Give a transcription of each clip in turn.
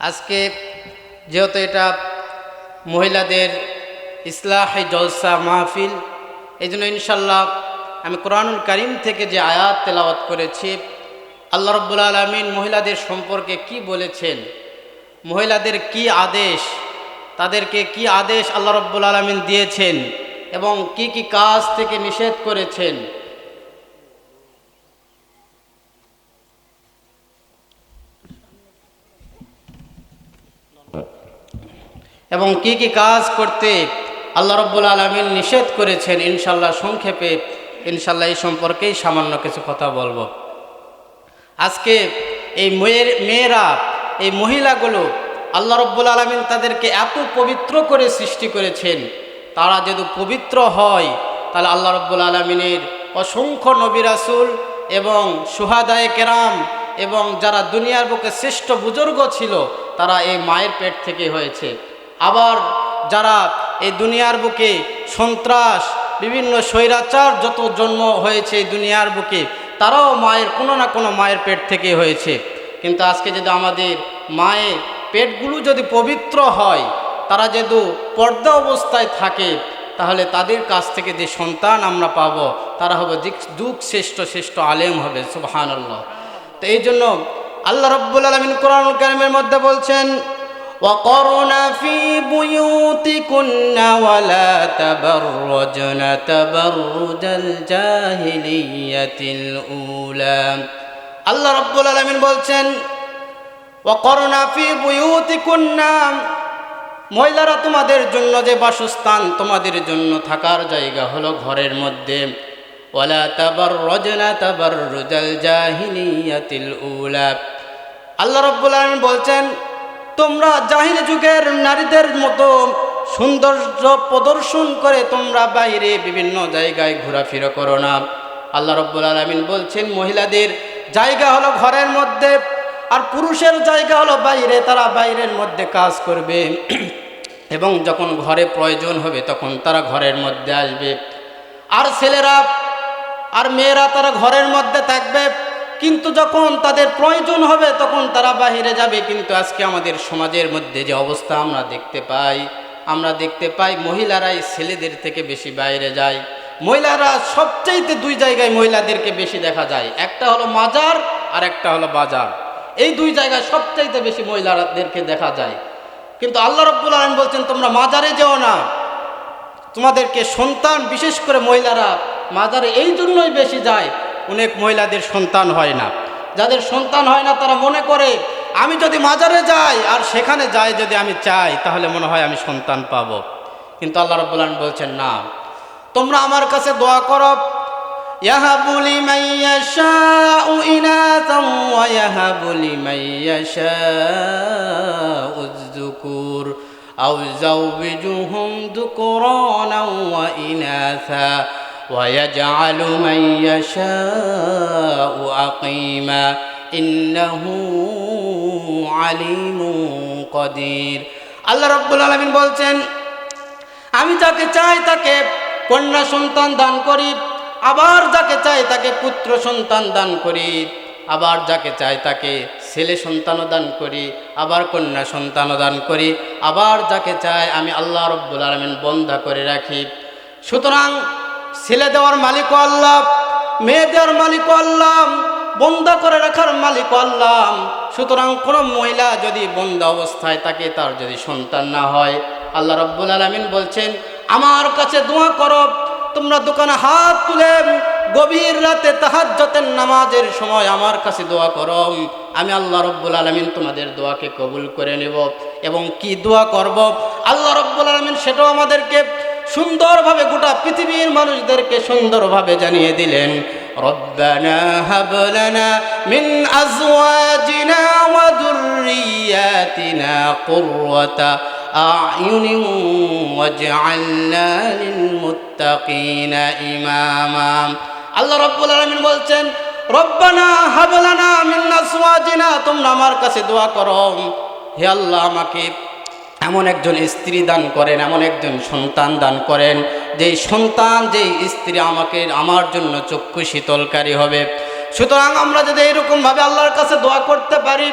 আজকে যেহেতু এটা মহিলাদের ইসলাহে জলসা মাহফিল এই জন্য ইনশাল্লাহ আমি কোরআনুল করিম থেকে যে আয়াত তেলাওয়াত করেছি, আল্লাহ রব্বুল আলমিন মহিলাদের সম্পর্কে কি বলেছেন, মহিলাদের কি আদেশ, তাদেরকে কি আদেশ আল্লাহ রব্বুল আলমিন দিয়েছেন এবং কি কি কাজ থেকে নিষেধ করেছেন এবং কি কি কাজ করতে আল্লাহ রব্বুল আলমিন নিষেধ করেছেন ইনশাল্লাহ সংক্ষেপে ইনশাল্লাহ এই সম্পর্কেই সামান্য কিছু কথা বলব। আজকে এই মেয়ের, মেয়েরা, এই মহিলাগুলো আল্লাহ রব্বুল আলমিন তাদেরকে এত পবিত্র করে সৃষ্টি করেছেন, তারা যদি পবিত্র হয়, তাহলে আল্লাহ রব্বুল আলমিনের অসংখ্য নবিরাসুল এবং সুহাদায় কেরাম এবং যারা দুনিয়ার বুকে শ্রেষ্ঠ বুজুর্গ ছিল, তারা এই মায়ের পেট থেকে হয়েছে। আবার যারা এই দুনিয়ার বুকে সন্ত্রাস, বিভিন্ন স্বৈরাচার যত জন্ম হয়েছে এই দুনিয়ার বুকে, তারাও মায়ের কোনো না কোনো মায়ের পেট থেকে হয়েছে। কিন্তু আজকে যদি আমাদের মায়ের পেটগুলো যদি পবিত্র হয়, তারা যদি পর্দা অবস্থায় থাকে, তাহলে তাদের কাছ থেকে যে সন্তান আমরা পাব, তারা হবে যুগ শ্রেষ্ঠ শ্রেষ্ঠ আলেম হবে সুবাহান তো এই জন্য আল্লাহ রব্বুল আলমিন কোরআন কারিমের মধ্যে বলছেন وقرن في بيوتكن ولا تبرجن تبرج الجاهلية الأولى আল্লাহ রব্বুল আলমিন বলছেন وقرن في بيوتكن মহিলারা তোমাদের জন্য যে বাসস্থান তোমাদের জন্য থাকার জায়গা হলো ঘরের মধ্যে ওয়ালা তাবার রজনা তাবার রুজাল জাহিনিয়াতিল উলা আল্লাহ রব্বুল আলমিন বলছেন তোমরা জাহির যুগের নারীদের মতো সৌন্দর্য প্রদর্শন করে তোমরা বাইরে বিভিন্ন জায়গায় ঘোরাফেরা করো না। আল্লাহ রব্বুল আলমিন বলছেন, মহিলাদের জায়গা হলো ঘরের মধ্যে আর পুরুষের জায়গা হলো বাইরে, তারা বাইরের মধ্যে কাজ করবে। এবং যখন ঘরে প্রয়োজন হবে তখন তারা ঘরের মধ্যে আসবে। আর ছেলেরা আর মেয়েরা তারা ঘরের মধ্যে থাকবে কিন্তু যখন তাদের প্রয়োজন হবে, তখন তারা বাহিরে যাবে। কিন্তু আজকে আমাদের সমাজের মধ্যে যে অবস্থা আমরা দেখতে পাই, আমরা দেখতে পাই মহিলারাই ছেলেদের থেকে বেশি বাইরে যায়। মহিলারা সবচাইতে দুই জায়গায় মহিলাদেরকে বেশি দেখা যায়। একটা হলো মাজার, আর একটা হলো বাজার। এই দুই জায়গায় সবচাইতে বেশি মহিলাদেরকে দেখা যায়। কিন্তু আল্লাহ রব্বুল আলম বলছেন, তোমরা মাজারে যেও না। তোমাদেরকে সন্তান বিশেষ করে মহিলারা মাজারে এই জন্যই বেশি যায় অনেক মহিলাদের সন্তান হয় না যাদের সন্তান হয় না তারা মনে করে আমি যদি মাজারে যাই আর সেখানে যাই যদি আমি চাই তাহলে মনে হয় আমি সন্তান পাব কিন্তু আল্লাহ রব্বুল আলম বলছেন না তোমরা আমার কাছে দোয়া করো يهب لمن يشاء إناثا ويهب لمن يشاء الذكور أو زوجهم ذكرانا وإناثا ويجعل من يشاء عقيما إنه عليم قدير আল্লাহ রব্বুল আলমিন বলছেন আমি যাকে চাই তাকে কন্যা সন্তান দান করি আবার যাকে চাই তাকে পুত্র সন্তান দান করি আবার যাকে চাই তাকে ছেলে সন্তানও দান করি আবার কন্যা সন্তানও দান করি আবার যাকে চাই আমি আল্লাহ রব্বুল আলমিন বন্ধা করে রাখি সুতরাং ছেলে দেওয়ার মালিক আল্লাহ, মেয়ে দেওয়ার মালিক আল্লাহ, বন্ধা করে রাখার মালিক আল্লাহ। সুতরাং কোনো মহিলা যদি বন্ধা অবস্থায় থাকে, তার যদি সন্তান না হয়, আল্লাহ রব্বুল আলমিন বলছেন, আমার কাছে দোয়া করো, তোমরা দোকানে হাত তুলে গভীর রাতে তাহাজ্জতের নামাজের সময় আমার কাছে দোয়া করো। আমি আল্লাহ রব্বুল আলমিন তোমাদের দোয়াকে কবুল করে নেব এবং কি দোয়া করব? আল্লাহ রব্বুল আলমিন সেটাও আমাদেরকে সুন্দরভাবে গোটা পৃথিবীর মানুষদেরকে সুন্দরভাবে জানিয়ে দিলেন ربنا هب لنا من أزواجنا وذرياتنا قرة أعين واجعلنا للمتقين إماما আল্লাহ রব্বুল আলমিন বলছেন রব্বানা হাবলানা মিন আসওয়াজিনা তোমরা আমার কাছে দোয়া করো হে আল্লাহ আমাকে এমন একজন স্ত্রী দান করেন, এমন একজন সন্তান দান করেন, যেই সন্তান, যেই স্ত্রী আমাকে, আমার জন্য চক্ষু শীতলকারী হবে। সুতরাং আমরা যদি এরকমভাবে আল্লাহর কাছে দোয়া করতে পারি,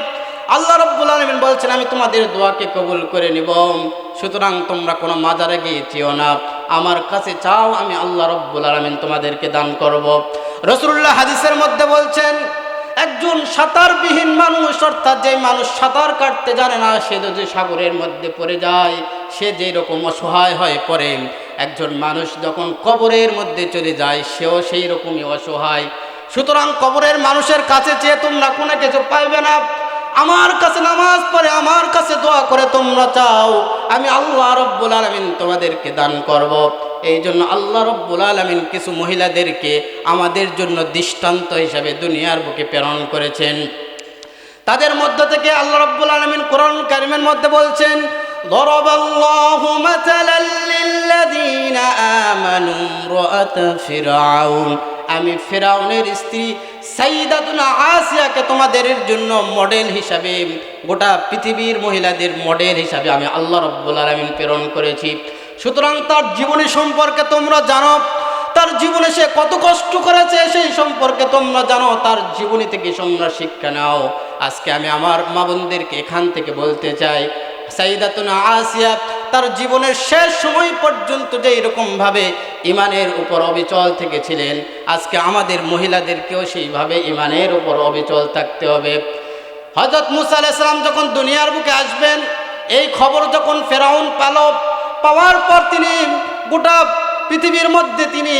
আল্লাহ রব্বুল আলমিন বলছেন, আমি তোমাদের দোয়াকে কবুল করে নিব। সুতরাং তোমরা কোনো মাজারে গিয়ে চেও না। আমার কাছে চাও আমি আল্লাহ রব্বুল আলমিন তোমাদেরকে দান করব। রসুল্লাহ হাদিসের মধ্যে বলছেন একজন সাঁতারবিহীন মানুষ, অর্থাৎ যে মানুষ সাঁতার কাটতে জানে না, সে যদি সাগরের মধ্যে পড়ে যায়, সে যেই রকম অসহায় হয়ে পড়ে। একজন মানুষ যখন কবরের মধ্যে চলে যায়, সেও সেই রকমই অসহায়। সুতরাং কবরের মানুষের কাছে চেয়ে তোমরা কোনো কিছু পাইবে না। আমার কাছে নামাজ পড়ে আমার কাছে দোয়া করে তোমরা চাও আমি আল্লাহ রব্বুল আলমিন তোমাদেরকে দান করব। এই জন্য আল্লাহ রব্বুল আলমিন কিছু মহিলাদেরকে আমাদের জন্য দৃষ্টান্ত হিসাবে দুনিয়ার বুকে প্রেরণ করেছেন তাদের মধ্য থেকে আল্লাহ রব্বুল আলমিন কোরআন কারিমের মধ্যে বলছেন ضرب الله مثلا للذين آمنوا امرأة فرعون আমি ফেরাউনের স্ত্রী সাইদাতুনা আসিয়াকে তোমাদের জন্য মডেল হিসাবে, গোটা পৃথিবীর মহিলাদের মডেল হিসাবে আমি আল্লাহ রব্বুল আলমিন প্রেরণ করেছি। সুতরাং তার জীবনী সম্পর্কে তোমরা জানো, তার জীবনে সে কত কষ্ট করেছে সেই সম্পর্কে তোমরা জানো, তার জীবনী থেকে তোমরা শিক্ষা নাও। আজকে আমি আমার মা বোনদেরকে এখান থেকে বলতে চাই সাইদাতুনা আসিয়া, তার জীবনের শেষ সময় পর্যন্ত যে এরকমভাবে ইমানের উপর অবিচল থেকেছিলেন, আজকে আমাদের মহিলাদেরকেও সেইভাবে ইমানের উপর অবিচল থাকতে হবে। হজরত মুসা আলাইসালাম যখন দুনিয়ার বুকে আসবেন, এই খবর যখন ফেরাউন পাল পাওয়ার পর তিনি গোটা পৃথিবীর মধ্যে তিনি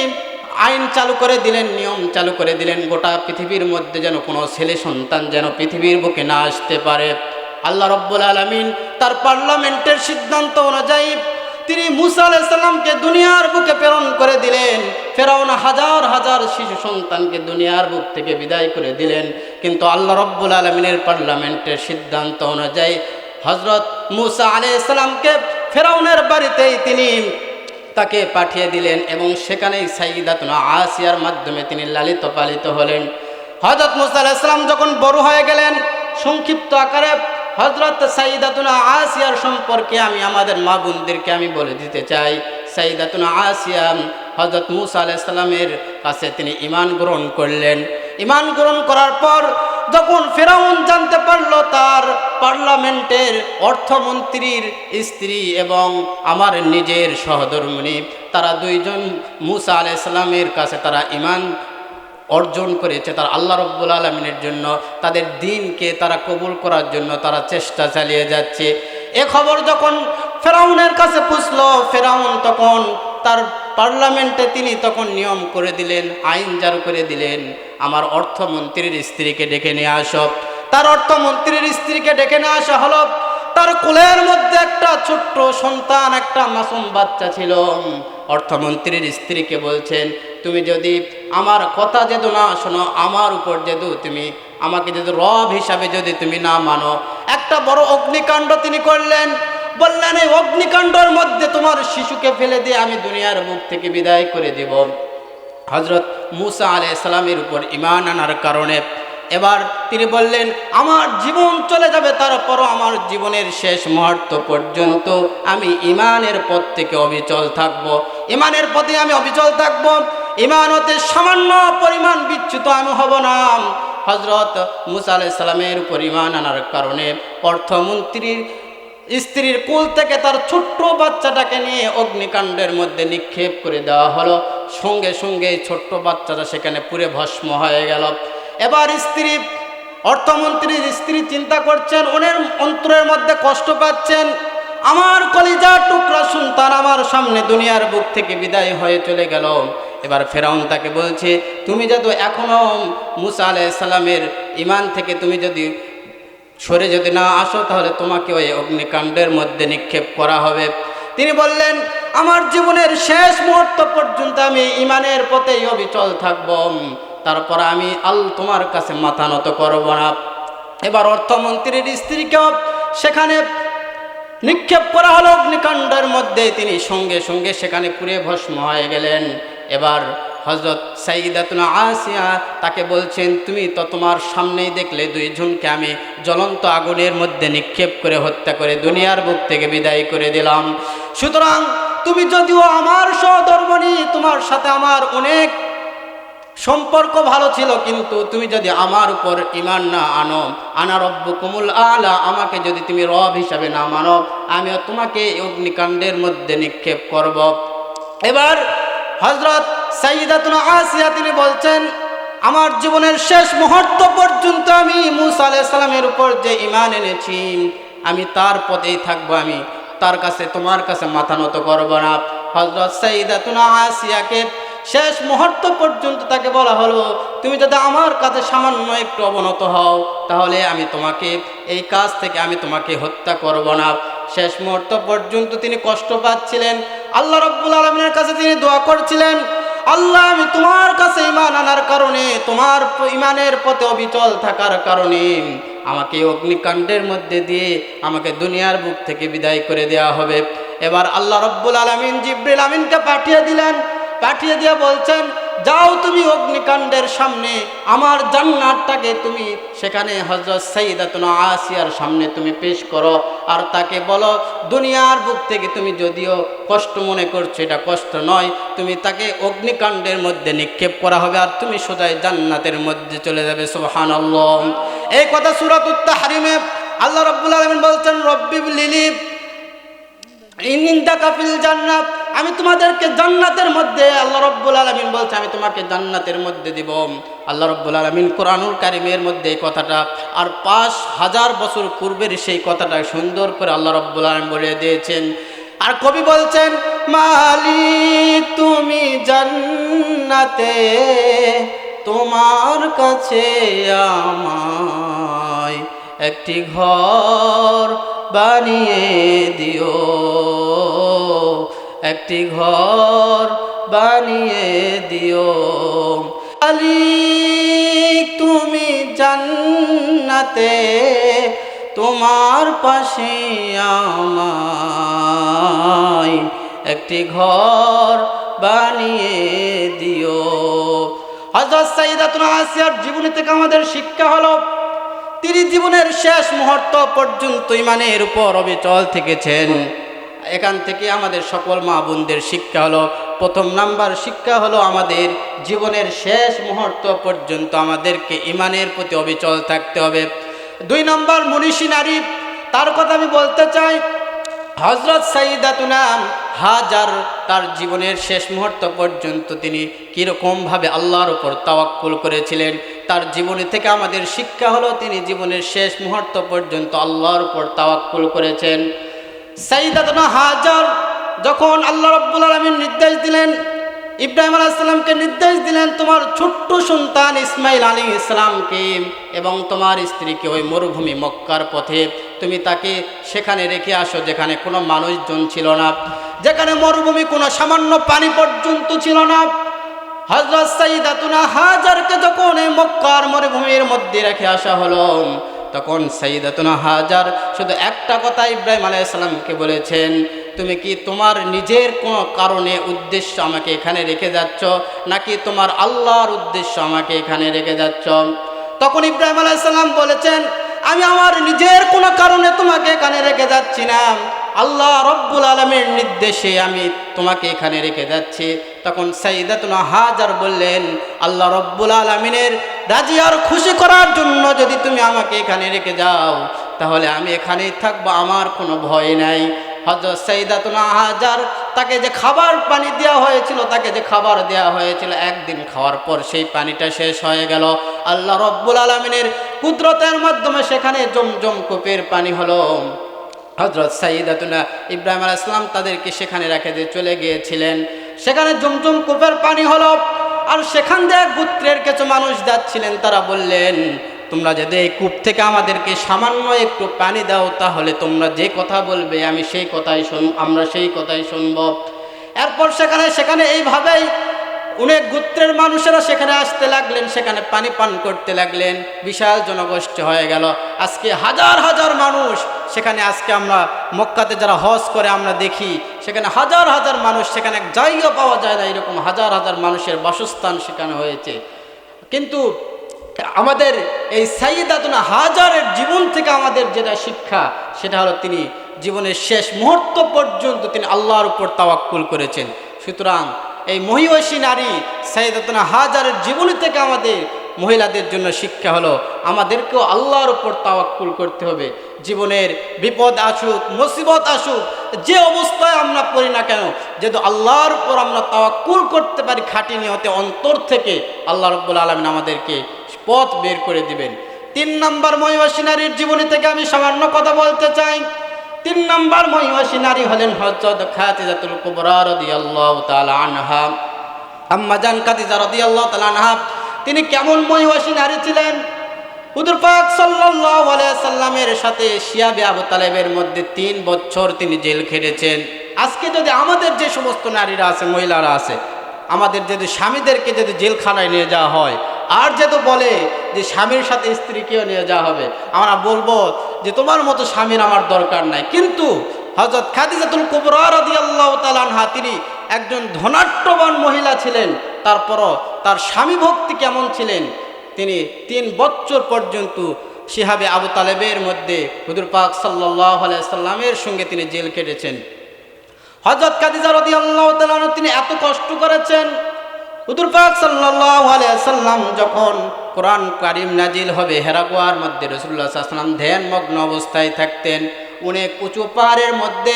আইন চালু করে দিলেন, নিয়ম চালু করে দিলেন, গোটা পৃথিবীর মধ্যে যেন কোনো ছেলে সন্তান যেন পৃথিবীর বুকে না আসতে পারে। আল্লাহ রব্বুল আলমিন তার পার্লামেন্টের সিদ্ধান্ত অনুযায়ী তিনি মুসা আলাইসাল্লামকে দুনিয়ার বুকে প্রেরণ করে দিলেন। ফেরাউন হাজার হাজার শিশু সন্তানকে দুনিয়ার বুক থেকে বিদায় করে দিলেন। কিন্তু আল্লাহ রব্বুল আলমিনের পার্লামেন্টের সিদ্ধান্ত অনুযায়ী হজরত মুসা আলাইসাল্লামকে ফেরাউনের বাড়িতেই তিনি তাকে পাঠিয়ে দিলেন এবং সেখানেই সাইদাতুনা আসিয়ার মাধ্যমে তিনি লালিত পালিত হলেন। হজরত মুসা আলাইসাল্লাম যখন বড় হয়ে গেলেন, সংক্ষিপ্ত আকারে হজরত সাইদাতুনা আসিয়ার সম্পর্কে আমি আমাদের মা বোনদেরকে আমি বলে দিতে চাই। সাইদাতুনা আসিয়া হজরত মুসা আলাইসাল্লামের কাছে তিনি ইমান গ্রহণ করলেন। ইমান গ্রহণ করার পর যখন ফেরাউন জানতে পারল তার পার্লামেন্টের অর্থমন্ত্রীর স্ত্রী এবং আমার নিজের সহধর্মিনী, তারা দুইজন মুসা আলাইসাল্লামের কাছে তারা ইমান অর্জন করেছে তার আল্লাহ রব্বুল আলমিনের জন্য, তাদের দিনকে তারা কবুল করার জন্য তারা চেষ্টা চালিয়ে যাচ্ছে। এ খবর যখন ফেরাউনের কাছে পুষলো, ফেরাউন তখন তার পার্লামেন্টে তিনি তখন নিয়ম করে দিলেন, আইন জারি করে দিলেন, আমার অর্থমন্ত্রীর স্ত্রীকে ডেকে নিয়ে আসো। তার অর্থমন্ত্রীর স্ত্রীকে ডেকে নিয়ে আসা হলো, তার কোলের মধ্যে একটা ছোট্ট সন্তান, একটা মাসুম বাচ্চা ছিল। অর্থমন্ত্রীর স্ত্রীকে বলছেন, তুমি যদি আমার কথা যেহেতু না শোনো, আমার উপর যেহেতু তুমি, আমাকে যদি রব হিসাবে যদি তুমি না মানো। একটা বড় অগ্নিকাণ্ড তিনি করলেন। বললেন, এই অগ্নিকাণ্ডর মধ্যে তোমার শিশুকে ফেলে দিয়ে আমি দুনিয়ার মুখ থেকে বিদায় করে দেব। হজরত মুসা আলাই সালামের উপর ইমান আনার কারণে। এবার তিনি বললেন, আমার জীবন চলে যাবে, তারপরও আমার জীবনের শেষ মুহূর্ত পর্যন্ত আমি ইমানের পথ থেকে অবিচল থাকব। ইমানের পথে আমি অবিচল থাকব। ইমান হতে সামান্য পরিমাণ বিচ্যুত আমি হব না হজরত মুসা আলাইসাল্লামের উপর ইমান আনার কারণে অর্থমন্ত্রীর স্ত্রীর কুল থেকে তার ছোট্ট বাচ্চাটাকে নিয়ে অগ্নিকাণ্ডের মধ্যে নিক্ষেপ করে দেওয়া হলো। সঙ্গে সঙ্গে ছোট্ট বাচ্চাটা সেখানে পুরে ভস্ম হয়ে গেল। এবার স্ত্রী, অর্থমন্ত্রীর স্ত্রী চিন্তা করছেন ওনের অন্তরের মধ্যে কষ্ট পাচ্ছেন। আমার কলিজার টুকরা সন্তান আমার সামনে দুনিয়ার বুক থেকে বিদায় হয়ে চলে গেল। এবার ফেরাউন তাকে বলছে, তুমি যত এখনও মুসা আলাইসাল্লামের ইমান থেকে তুমি যদি সরে যদি না আসো, তাহলে তোমাকে ওই অগ্নিকাণ্ডের মধ্যে নিক্ষেপ করা হবে। তিনি বললেন, আমার জীবনের শেষ মুহূর্ত পর্যন্ত আমি ইমানের পথেই অবিচল থাকব। তারপর আমি আল তোমার কাছে মাথা নত করব না। এবার অর্থমন্ত্রীর স্ত্রীকেও সেখানে নিক্ষেপ করা হলো। অগ্নিকাণ্ডের মধ্যে তিনি সঙ্গে সঙ্গে সেখানে পুড়ে ভস্ম হয়ে গেলেন। এবার হজরত সাইদাতুনা আসিয়া তাকে বলছেন, তুমি তো তোমার সামনেই দেখলে দুইজনকে আমি জ্বলন্ত আগুনের মধ্যে নিক্ষেপ করে হত্যা করে দুনিয়ার বুক থেকে বিদায় করে দিলাম। সুতরাং তুমি যদিও আমার সহধর্মণী তোমার সাথে আমার অনেক সম্পর্ক ভালো ছিল, কিন্তু তুমি যদি আমার উপর ইমান না আনো, আনা রব্বু কুমুল আলা, আমাকে যদি তুমি রব হিসাবে না মানো, আমিও তোমাকে অগ্নিকাণ্ডের মধ্যে নিক্ষেপ করব। এবার হজরত সাইদাতুনা আসিয়া তিনি বলছেন, আমার জীবনের শেষ মুহূর্ত পর্যন্ত আমি মুসা আলাইহিস সালামের উপর যে ইমান এনেছি, আমি তার পথেই থাকব আমি। তার কাছে, তোমার কাছে মাথা নত করব না। হজরত সাইদাতুনা আসিয়াকে শেষ মুহূর্ত পর্যন্ত তাকে বলা হলো, তুমি যদি আমার কাছে সামান্য একটু অবনত হও, তাহলে আমি তোমাকে, এই কাজ থেকে আমি তোমাকে হত্যা করব না। শেষ মুহূর্ত পর্যন্ত তিনি কষ্ট পাচ্ছিলেন। আল্লাহ রব্বুল আলমিনের কাছে তিনি দোয়া করছিলেন, আল্লাহ, আমি তোমার কাছে ইমান আনার কারণে, তোমার ইমানের পথে অবিচল থাকার কারণে আমাকে অগ্নিকাণ্ডের মধ্যে দিয়ে আমাকে দুনিয়ার বুক থেকে বিদায় করে দেওয়া হবে। এবার আল্লাহ রব্বুল আলমিন জিব্রিল আমিনকে পাঠিয়ে দিলেন। পাঠিয়ে দিয়ে বলছেন যাও তুমি অগ্নিকাণ্ডের সামনে, আমার জান্নাতটাকে তুমি সেখানে হজরত সঈদাতুনা আসিয়ার সামনে তুমি পেশ করো। আর তাকে বলো, দুনিয়ার বুক থেকে তুমি যদিও কষ্ট মনে করছ, এটা কষ্ট নয়, তুমি তাকে অগ্নিকাণ্ডের মধ্যে নিক্ষেপ করা হবে আর তুমি সোজাই জান্নাতের মধ্যে চলে যাবে। সুবহান এই কথা সুরাত হারিমে আল্লাহ রব্বুল আলমিন বলছেন, রব্বি লিলিপ জান্নাত, আমি তোমাদেরকে জান্নাতের মধ্যে, আল্লাহ রব্বুল আলমিন বলছে, আমি তোমাকে জান্নাতের মধ্যে দিব। আল্লাহ রব্বুল আলমিন কোরআনুল কারিমের মধ্যে এই কথাটা, আর পাঁচ হাজার বছর পূর্বের সেই কথাটা সুন্দর করে আল্লাহ রব্বুল আলমিন বলে দিয়েছেন। আর কবি বলছেন, মালি, তুমি জান্নাতে, তোমার কাছে আমায় একটি ঘর বানিয়ে দিও। একটি ঘর বানিয়ে দিও। মালিক, তুমি জান্নাতে, তোমার পাশে আমায় একটি ঘর বানিয়ে দিও। হজরত আসিয়ার জীবনী থেকে আমাদের শিক্ষা হলো তিনি জীবনের শেষ মুহূর্ত পর্যন্ত ইমানের উপর অবিচল থেকেছেন। এখান থেকে আমাদের সকল মা বোনদের শিক্ষা হলো, প্রথম নাম্বার শিক্ষা হলো আমাদের জীবনের শেষ মুহূর্ত পর্যন্ত আমাদেরকে ইমানের প্রতি অবিচল থাকতে হবে। দুই নম্বর মনীষী নারী, তার কথা আমি বলতে চাই হজরত সাইদাতুনাম হাজার তার জীবনের শেষ মুহূর্ত পর্যন্ত তিনি কীরকমভাবে আল্লাহর উপর তাওয়াক্কুল করেছিলেন, তার জীবনী থেকে আমাদের শিক্ষা হলো তিনি জীবনের শেষ মুহূর্ত পর্যন্ত আল্লাহর উপর তাওয়াক্কুল করেছেন। সাইদাতুনা হাজার যখন আল্লাহ রব্বুল আলমীর নির্দেশ দিলেন, ইব্রাহিম আলাইসাল্লামকে নির্দেশ দিলেন, তোমার ছোট্ট সন্তান ইসমাইল আলী ইসলামকে এবং তোমার স্ত্রীকে ওই মরুভূমি মক্কার পথে তুমি তাকে সেখানে রেখে আসো, যেখানে কোনো মানুষজন ছিল না। যেখানে মরুভূমি কোনো সামান্য পানি পর্যন্ত ছিল না। হজরত সাইদাতুনা হাজারকে যখন এই মক্কার মরুভূমির মধ্যে রেখে আসা হলো, তখন সাইদাতুনা হাজার শুধু একটা কথা ইব্রাহিম আলাইসাল্লামকে বলেছেন, তুমি কি তোমার নিজের কোনো কারণে উদ্দেশ্য আমাকে এখানে রেখে যাচ্ছ, নাকি তোমার আল্লাহর উদ্দেশ্য আমাকে এখানে রেখে যাচ্ছ? তখন ইব্রাহিম আলাইসাল্লাম বলেছেন আমি আমার নিজের কোনো কারণে তোমাকে এখানে রেখে যাচ্ছি না। আল্লাহ রব্বুল আলমের নির্দেশে আমি তোমাকে এখানে রেখে যাচ্ছি। তখন সাইদাতুনা হাজার বললেন, আল্লাহ রব্বুল আলমিনের রাজি আর খুশি করার জন্য যদি তুমি আমাকে এখানে রেখে যাও, তাহলে আমি এখানেই থাকব, আমার কোনো ভয় নাই। হজরত সৈদাতুনা হাজার তাকে যে খাবার পানি দেওয়া হয়েছিল, তাকে যে খাবার দেওয়া হয়েছিল, একদিন খাওয়ার পর সেই পানিটা শেষ হয়ে গেল। আল্লাহ রব্বুল আলমিনের কুদরতের মাধ্যমে সেখানে জমজম কূপের পানি হলো। হজরত সাইদাতুনা ইব্রাহিম আল ইসলাম তাদেরকে সেখানে রেখে দিয়ে চলে গিয়েছিলেন। সেখানে জমজম কূপের পানি হলো। আর সেখান দিয়ে গোত্রের কিছু মানুষ যাচ্ছিলেন, তারা বললেন তোমরা যদি এই কূপ থেকে আমাদেরকে সামান্য একটু পানি দাও, তাহলে তোমরা যে কথা বলবে, আমি সেই কথাই শুন, আমরা সেই কথাই শুনব। এরপর সেখানে সেখানে এইভাবেই অনেক গোত্রের মানুষেরা সেখানে আসতে লাগলেন, সেখানে পানি পান করতে লাগলেন, বিশাল জনগোষ্ঠী হয়ে গেল। আজকে হাজার হাজার মানুষ সেখানে আজকে আমরা মক্কাতে যারা হজ করে আমরা দেখি, সেখানে হাজার হাজার মানুষ, সেখানে জায়গা পাওয়া যায় না, এরকম হাজার হাজার মানুষের বাসস্থান সেখানে হয়েছে। কিন্তু আমাদের এই সাইদাতুনা হাজারের জীবন থেকে আমাদের যেটা শিক্ষা, সেটা হলো তিনি জীবনের শেষ মুহূর্ত পর্যন্ত তিনি আল্লাহর উপর তাওয়াক্কুল করেছেন। সুতরাং এই মহিষী নারী সৈয়দনা হাজারের জীবনী থেকে আমাদের মহিলাদের জন্য শিক্ষা হলো, আমাদেরকেও আল্লাহর উপর তাওয়াক্কুল করতে হবে। জীবনের বিপদ আসুক, মুসিবত আসুক, যে অবস্থায় আমরা পড়ি না কেন, যেহেতু আল্লাহর উপর আমরা তাওয়াক্কুল করতে পারি খাঁটি নিয়তে অন্তর থেকে, আল্লাহ রব্বুল আলমিন আমাদেরকে পথ বের করে দিবেন। তিন নম্বর মহিষী নারীর জীবনী থেকে আমি সামান্য কথা বলতে চাই। তিন নম্বর মহিষী নারী হলেন হজরত খাতিজাতুল কুবরা রাদিয়াল্লাহু তাআলা আনহা। আম্মা জান কাদিজা রাদিয়াল্লাহু তাআলা আনহা, তিনি কেমন মহিষী নারী ছিলেন? হুজুর পাক সাল্লাল্লাহু সাল্লামের সাথে শিয়াবে আবু তালেবের মধ্যে তিন বছর তিনি জেল খেটেছেন। আজকে যদি আমাদের যে সমস্ত নারীরা আছে, মহিলারা আছে, আমাদের যদি স্বামীদেরকে যদি জেলখানায় নিয়ে যাওয়া হয় আর যেহেতু বলে যে স্বামীর সাথে স্ত্রীকেও নিয়ে যাওয়া হবে, আমরা বলব যে তোমার মতো স্বামীর আমার দরকার নাই। কিন্তু হজরত খাদিজাতুল কুবরা রাদিয়াল্লাহু তাআলা আনহা, তিনি একজন ধনাট্যবান মহিলা ছিলেন, তারপরও তার স্বামী ভক্তি কেমন ছিলেন? তিনি তিন বছর পর্যন্ত শিহাবে আবু তালেবের মধ্যে হুদুর পাক সাল্লাহ সাল্লামের সঙ্গে তিনি জেল কেটেছেন। হজরত কাদিজা রদি আল্লাহ তিনি এত কষ্ট করেছেন হুদুর পাক সাল্লাহ সাল্লাম যখন কোরআন কারিম নাজিল হবে, হেরাগুয়ার মধ্যে রসুল্লাহ সাল্লাম ধ্যানমগ্ন অবস্থায় থাকতেন। অনেক উঁচু পাহাড়ের মধ্যে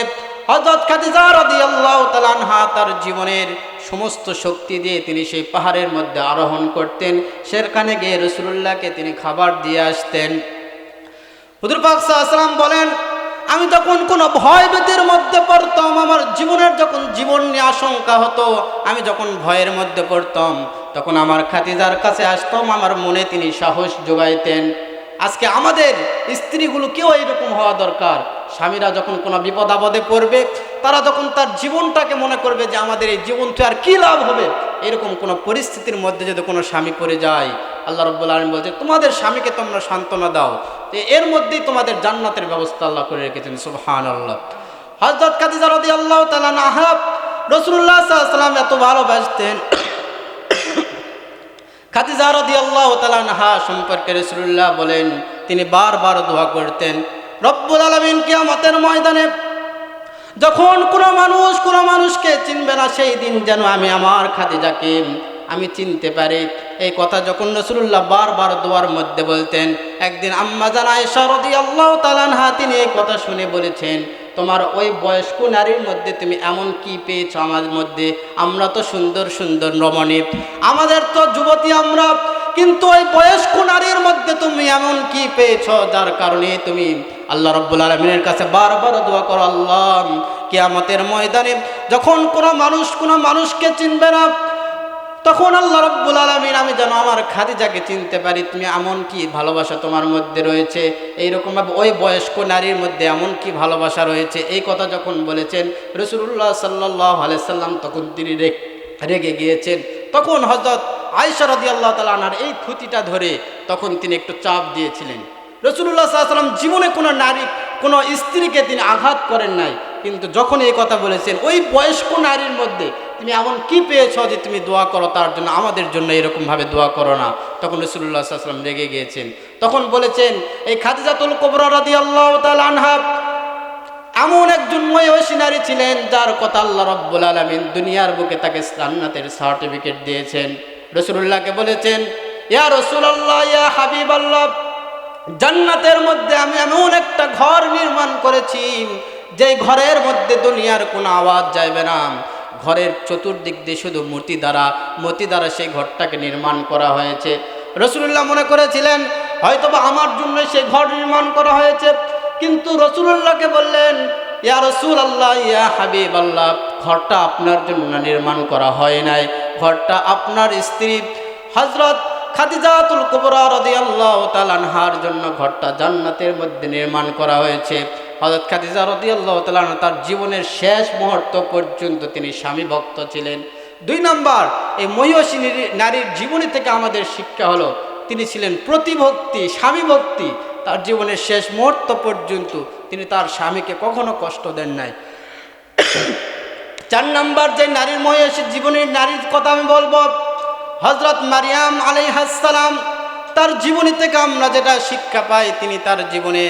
হজরত খাদিজা রদি আল্লাহ তালানহা তার জীবনের সমস্ত শক্তি দিয়ে তিনি সেই পাহাড়ের মধ্যে আরোহণ করতেন। সেখানে গিয়ে রসুল্লাহকে তিনি খাবার দিয়ে আসতেন। হুদুর পাক সাল্লাম বলেন আমি তখন কোনো ভয় ভীতির মধ্যে পড়তাম, আমার জীবনের যখন জীবন নিয়ে আশঙ্কা হতো, আমি যখন ভয়ের মধ্যে পড়তাম, তখন আমার খাতিজার কাছে আসতাম, আমার মনে তিনি সাহস যোগাইতেন। আজকে আমাদের স্ত্রীগুলো কেউ এইরকম হওয়া দরকার? স্বামীরা যখন কোনো বিপদ আপদে পড়বে, তারা যখন তার জীবনটাকে মনে করবে যে আমাদের এই জীবন থেকে আর কী লাভ হবে? এরকম কোনো পরিস্থিতির মধ্যে যদি কোনো স্বামী পড়ে যায় আল্লাহ রব্বুল আলম বলছে, তোমাদের স্বামীকে তোমরা সান্ত্বনা দাও। তো এর মধ্যেই তোমাদের জান্নাতের ব্যবস্থা আল্লাহ করে রেখেছেন সুবহান আল্লাহ হজরত কাদিজা রদি আল্লাহ তালা আহাব রসুল্লাহ সাল্লাম এত ভালোবাসতেন। খাদিজা রদি আল্লাহ তালানহা সম্পর্কে রসুল্লাহ বলেন, তিনি বারবার দোয়া করতেন, রব্বুল আলমিন কিয়ামতের ময়দানে যখন কোনো মানুষ কোনো মানুষকে চিনবে না, সেই দিন যেন আমি আমার খাদিজাকে আমি চিনতে পারি। এই কথা যখন রসুল্লাহ বারবার দোয়ার মধ্যে বলতেন, একদিন আম্মা জানায় শরদি আল্লাহ তালানহা তিনি এই কথা শুনে বলেছেন, তোমার ওই বয়স্ক নারীর মধ্যে তুমি এমন কি পেয়েছ আমাদের মধ্যে? আমরা তো সুন্দর সুন্দর রমণী আমাদের তো যুবতী আমরা, কিন্তু ওই বয়স্ক নারীর মধ্যে তুমি এমন কি পেয়েছ? যার কারণে তুমি আল্লাহ রব্বুল আলমিনের কাছে বারবার দোয়া করো, আল্লাহ, কেয়ামতের ময়দানে যখন কোনো মানুষ কোনো মানুষকে চিনবে না তখন আল্লাহ রব্বুল আলমিন, আমি যেন আমার খাদিজাকে চিনতে পারি, তুমি এমন কি ভালোবাসা তোমার মধ্যে রয়েছে? এইরকমভাবে ওই বয়স্ক নারীর মধ্যে এমন কি ভালোবাসা রয়েছে? এই কথা যখন বলেছেন রসুল্লাহ সাল্লাহ আলাইসাল্লাম তখন তিনি রেগে গিয়েছেন। তখন হজরত আয়সা রদি আল্লাহ তালানার এই খুঁতিটা ধরে তখন তিনি একটু চাপ দিয়েছিলেন। রসুল্লাহ সাল্লাম জীবনে কোনো নারী কোনো স্ত্রীকে তিনি আঘাত করেন নাই। কিন্তু যখন এই কথা বলেছেন, ওই বয়স্ক নারীর মধ্যে তুমি এমন কি পেয়েছ যে তুমি দোয়া করো, তার জন্য আমাদের জন্য এরকমভাবে দোয়া করো না? তখন রসুল্লাহ সাল্লাম রেগে গিয়েছেন। তখন বলেছেন, এই খাদিজাতুল কবরা রাদি আল্লাহ আনহা, এমন একজন মহিষী নারী ছিলেন যার কথা আল্লাহ রব্বুল আলমিন দুনিয়ার বুকে তাকে জান্নাতের সার্টিফিকেট দিয়েছেন। রসুল্লাহকে বলেছেন, ইয়া রসুল্লাহ ইয়া হাবিব আল্লাহ জান্নাতের মধ্যে আমি এমন একটা ঘর নির্মাণ করেছি, যেই ঘরের মধ্যে দুনিয়ার কোনো আওয়াজ যাইবে না। ঘরের চতুর্দিক দিয়ে শুধু মূর্তি দ্বারা মূর্তি দ্বারা সেই ঘরটাকে নির্মাণ করা হয়েছে। রসুল্লাহ মনে করেছিলেন, হয়তোবা আমার জন্য সেই ঘর নির্মাণ করা হয়েছে। কিন্তু রসুল্লাহকে বললেন, ইয়া রসুল আল্লাহ ইয়া হাবিব আল্লাহ ঘরটা আপনার জন্য নির্মাণ করা হয় নাই। ঘরটা আপনার স্ত্রী হজরত খাদিজাতুল কুবরা রাদিয়াল্লাহু তাআলা আনহার জন্য ঘরটা জান্নাতের মধ্যে নির্মাণ করা হয়েছে। হযরত খাদিজা রাদিয়াল্লাহু তাআলা তার জীবনের শেষ মুহূর্ত পর্যন্ত তিনি স্বামী ভক্ত ছিলেন। দুই নম্বর, এই মহিষী নারীর জীবনী থেকে আমাদের শিক্ষা হলো, তিনি ছিলেন প্রতিভক্তি, স্বামী ভক্তি। তার জীবনের শেষ মুহূর্ত পর্যন্ত তিনি তার স্বামীকে কখনো কষ্ট দেন নাই। চার নাম্বার, যে নারীর মহিষী জীবনের নারীর কথা আমি বলব হজরত মারিয়াম আলাইহাসালাম তার জীবনী থেকে আমরা যেটা শিক্ষা পাই, তিনি তার জীবনে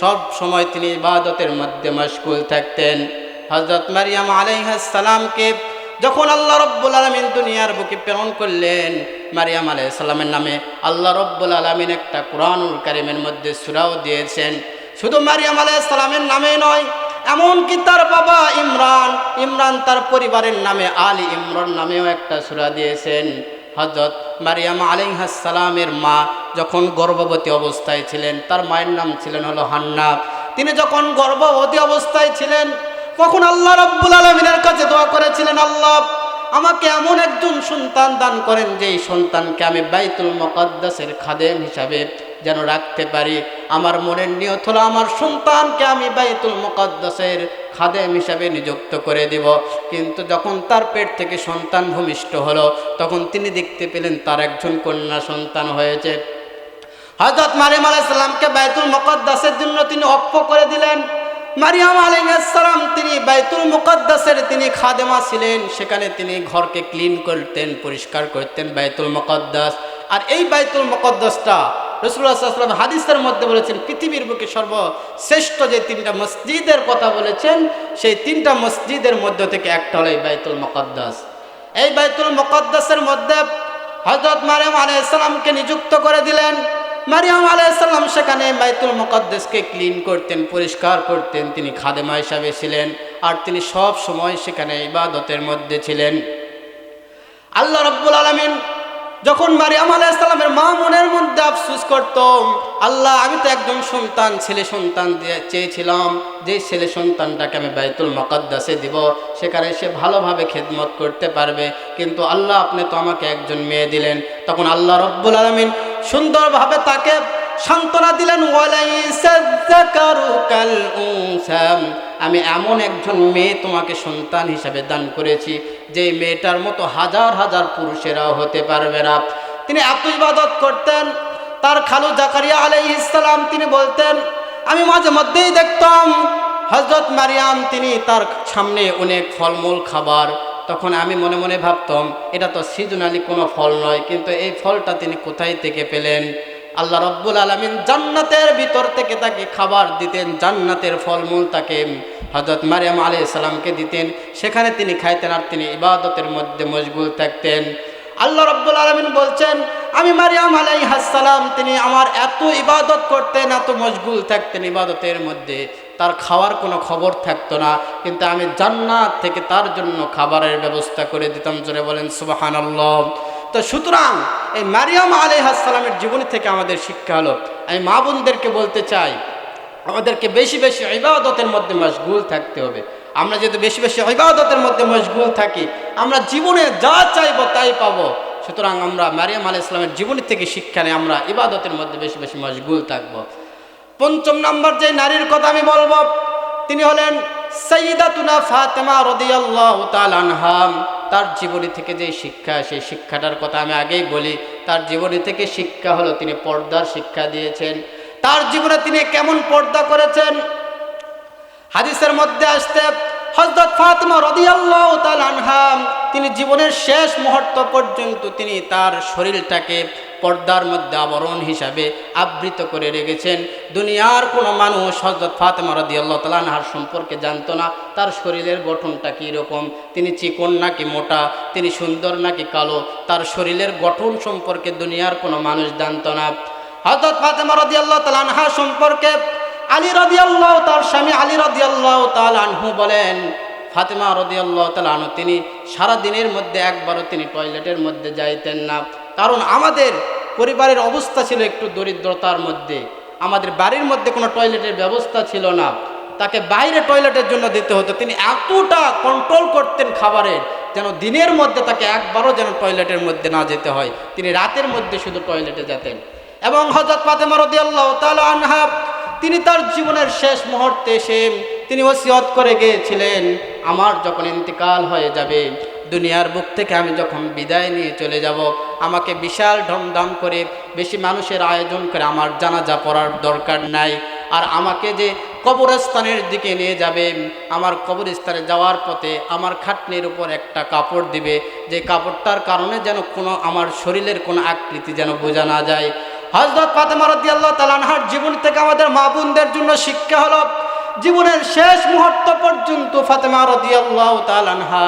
সব সময় তিনি ইবাদতের মধ্যে মশগুল থাকতেন। হজরত মারিয়াম আলাইহাসালামকে যখন আল্লাহ রব্বুল আলমিন দুনিয়ার বুকে প্রেরণ করলেন, মারিয়াম আলাইসাল্লামের নামে আল্লাহ রব্বুল আলমিন একটা কোরআনুল কারিমের মধ্যে সুরাও দিয়েছেন। শুধু মারিয়াম আলাইসাল্লামের নামে নয়, এমনকি তার বাবা ইমরান ইমরান তার পরিবারের নামে আলী ইমরান নামেও একটা সুরা দিয়েছেন। হজরত মারিয়াম আলিহাসালামের মা যখন গর্ভবতী অবস্থায় ছিলেন, তার মায়ের নাম ছিলেন হলো হান্না তিনি যখন গর্ভবতী অবস্থায় ছিলেন, তখন আল্লাহ রব্বুল আলমিনের কাছে দোয়া করেছিলেন, আল্লাহ, আমাকে এমন একজন সন্তান দান করেন, যেই সন্তানকে আমি বাইতুল মকদ্দাসের খাদেম হিসাবে যেন রাখতে পারি। আমার মনের নিয়ত হলো, আমার সন্তানকে আমি বাইতুল মকদ্দাসের খাদেম হিসাবে নিযুক্ত করে দিব। কিন্তু যখন তার পেট থেকে সন্তান ভূমিষ্ঠ হলো, তখন তিনি দেখতে পেলেন তার একজন কন্যা সন্তান হয়েছে। হজরত মারিম আলাইসাল্লামকে বাইতুল মকদ্দাসের জন্য তিনি অক্ষ করে দিলেন। মারিয়াম আলাইসালাম তিনি বাইতুল মুকদ্দাসের তিনি খাদেমা ছিলেন। সেখানে তিনি ঘরকে ক্লিন করতেন, পরিষ্কার করতেন বাইতুল মুকদ্দাস। আর এই বাইতুল মুকদ্দাসটা রসুল্লাহাম হাদিসের মধ্যে বলেছেন, পৃথিবীর বুকে সর্বশ্রেষ্ঠ যে তিনটা মসজিদের কথা বলেছেন, সেই তিনটা মসজিদের মধ্য থেকে একটা হলো এই বাইতুল মুকদ্দাস। এই বাইতুল মুকদ্দাসের মধ্যে হজরত মারিয়াম আলাইসালামকে নিযুক্ত করে দিলেন। মারিয়াম আলাইসাল্লাম সেখানে বাইতুল মুকদ্দেসকে ক্লিন করতেন, পরিষ্কার করতেন। তিনি খাদেমা হিসাবে ছিলেন আর তিনি সব সময় সেখানে ইবাদতের মধ্যে ছিলেন। আল্লাহ রব্বুল আলমিন যখন মারিয়াম আলাইসাল্লামের মা মনের মধ্যে আফসুস করত, আল্লাহ, আমি তো একজন সন্তান, ছেলে সন্তান চেয়েছিলাম যে ছেলে সন্তানটাকে আমি বাইতুল মকদ্দাসে দিব। সেখানে সে ভালোভাবে খেদমত করতে পারবে। কিন্তু আল্লাহ, আপনি তো আমাকে একজন মেয়ে দিলেন। তখন আল্লাহ রব্বুল আলমিন সুন্দরভাবে তাকে সান্ত্বনা দিলেন আমি এমন একজন মেয়ে তোমাকে সন্তান হিসাবে দান করেছি, যে মেয়েটার মতো হাজার হাজার পুরুষেরাও হতে পারবে না। তিনি এত ইবাদত করতেন, তার খালু জাকারিয়া আলাই ইসলাম তিনি বলতেন, আমি মাঝে মধ্যেই দেখতাম হজরত মারিয়াম তিনি তার সামনে অনেক ফলমূল খাবার। তখন আমি মনে মনে ভাবতাম, এটা তো সিজনালি কোনো ফল নয়, কিন্তু এই ফলটা তিনি কোথায় থেকে পেলেন? আল্লাহ রব্বুল আলমিন জান্নাতের ভিতর থেকে তাকে খাবার দিতেন, জান্নাতের ফলমূল তাকে হজরত মারিয়াম আলি সালামকে দিতেন। সেখানে তিনি খাইতেন আর তিনি ইবাদতের মধ্যে মশগুল থাকতেন। আল্লাহ রব্বুল আলমিন বলছেন, আমি মারিয়াম আলাই হাসালাম তিনি আমার এত ইবাদত করতেন, এত মশগুল থাকতেন ইবাদতের মধ্যে। তার খাওয়ার কোনো খবর থাকতো না, কিন্তু আমি জান্নাত থেকে তার জন্য খাবারের ব্যবস্থা করে দিতাম। জোরে বলেন সুবাহান তো সুতরাং এই মারিয়াম আলি হাসালামের জীবনী থেকে আমাদের শিক্ষা হলো, আমি মা বোনদেরকে বলতে চাই, আমাদেরকে বেশি বেশি ইবাদতের মধ্যে মশগুল থাকতে হবে। আমরা যদি বেশি বেশি ইবাদতের মধ্যে মশগুল থাকি, আমরা জীবনে যা চাইব তাই পাবো। সুতরাং আমরা মারিয়াম আলি ইসলামের জীবনী থেকে শিক্ষা নিয়ে আমরা ইবাদতের মধ্যে বেশি বেশি মশগুল থাকব। পঞ্চম নম্বর যে নারীর কথা আমি বলব তিনি হলেন সঈদাতুনা ফাতেমা রদিয়াল্লাহ আনহাম তার জীবনী থেকে যে শিক্ষা, সেই শিক্ষাটার কথা আমি আগেই বলি, তার জীবনী থেকে শিক্ষা হলো তিনি পর্দার শিক্ষা দিয়েছেন। তার জীবনে তিনি কেমন পর্দা করেছেন? হাদিসের মধ্যে আসতে হজরত ফাতেমা রদিয়াল্লাহ আনহাম তিনি জীবনের শেষ মুহূর্ত পর্যন্ত তিনি তার শরীরটাকে পর্দার মধ্যে আবরণ হিসাবে আবৃত করে রেখেছেন। দুনিয়ার কোনো মানুষ হজরত ফাতেমা রদি আল্লাহ তালানহার সম্পর্কে জানতো না, তার শরীরের গঠনটা কীরকম তিনি চিকন নাকি মোটা, তিনি সুন্দর নাকি কালো, তার শরীরের গঠন সম্পর্কে দুনিয়ার কোনো মানুষ জানতো না। হজরত ফাতেমা রদি আল্লাহ তালানহা সম্পর্কে আলী রদি আল্লাহ তার স্বামী আলী রদি আল্লাহ তালানহু বলেন, ফাতেমা রদি আল্লাহ তালানহু তিনি সারা দিনের মধ্যে একবারও তিনি টয়লেটের মধ্যে যাইতেন না। কারণ আমাদের পরিবারের অবস্থা ছিল একটু দরিদ্রতার মধ্যে। আমাদের বাড়ির মধ্যে কোনো টয়লেটের ব্যবস্থা ছিল না। তাকে বাইরে টয়লেটের জন্য দিতে হতো। তিনি এতটা কন্ট্রোল করতেন খাবারের যেন দিনের মধ্যে তাকে একবারও যেন টয়লেটের মধ্যে না যেতে হয়। তিনি রাতের মধ্যে শুধু টয়লেটে যেতেন। এবং হজরত ফাতেমা রদি আল্লাহ আনহা, তিনি তার জীবনের শেষ মুহূর্তে এসে তিনি ওসিয়ত করে গিয়েছিলেন। আমার যখন ইন্তিকাল হয়ে যাবে দুনিয়ার বুক থেকে আমি যখন বিদায় নিয়ে চলে যাব, আমাকে বিশাল ধমধাম করে বেশি মানুষের আয়োজন করে আমার জানাজা পড়ার দরকার নাই। আর আমাকে যে কবরস্থানের দিকে নিয়ে যাবে, আমার কবরস্থানে যাওয়ার পথে আমার খাটনির উপর একটা কাপড় দিবে। যে কাপড়টার কারণে যেন কোনো আমার শরীরের কোনো আকৃতি যেন বোঝা না যায়। হজরত ফাতেমা রদি আল্লাহ তালানহার জীবন থেকে আমাদের মা বোনদের জন্য শিক্ষা হলো, জীবনের শেষ মুহূর্ত পর্যন্ত ফাতেমা রদি আল্লাহ তালানহা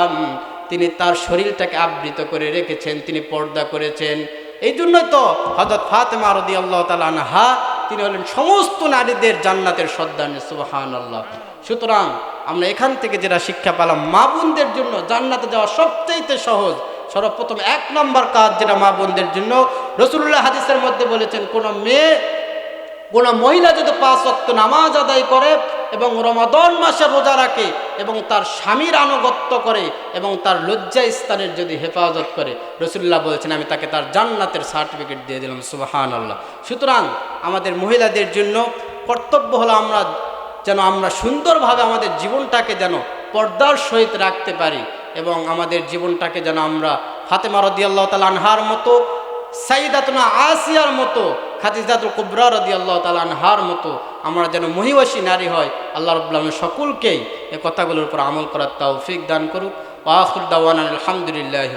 তিনি তার শরীরটাকে আবৃত করে রেখেছেন, তিনি পর্দা করেছেন। এই জন্যই তো হজরত ফাতেমা রদি আল্লাহ তালানহা তিনি হলেন সমস্ত নারীদের জান্নাতের সর্দানি সুবাহান আল্লাহ সুতরাং আমরা এখান থেকে যেটা শিক্ষা পেলাম, মা বোনদের জন্য জান্নাতে যাওয়া সবচাইতে সহজ, সর্বপ্রথম এক নম্বর কাজ যেটা মা বোনদের জন্য রসুল্লাহ হাদিসের মধ্যে বলেছেন, কোনো মেয়ে, কোন মহিলা যদি পাঁচ অক্ত নামাজ আদায় করে এবং রমাদন মাসে রোজা রাখে এবং তার স্বামীর আনুগত্য করে এবং তার লজ্জা স্থানের যদি হেফাজত করে, রসুল্লাহ বলছেন, আমি তাকে তার জান্নাতের সার্টিফিকেট দিয়ে দিলাম। সুবাহান আল্লাহ সুতরাং আমাদের মহিলাদের জন্য কর্তব্য হলো আমরা যেন আমরা সুন্দরভাবে আমাদের জীবনটাকে যেন পর্দার সহিত রাখতে পারি এবং আমাদের জীবনটাকে যেন আমরা ফাতেমা রদিয়াল্লাহ তাল আনহার মতো সাইদাতনা আসিয়ার মতো, খাদিজাতুল কুবরা রদি আল্লাহ তালানহার মতো আমরা যেন মহিবাসী নারী হয়, আল্লাহ রব্লাম সকলকেই এ কথাগুলোর উপর আমল করার তাও ফিক দান করুক। ওয়াখুর দাওয়ান আলহামদুলিল্লাহ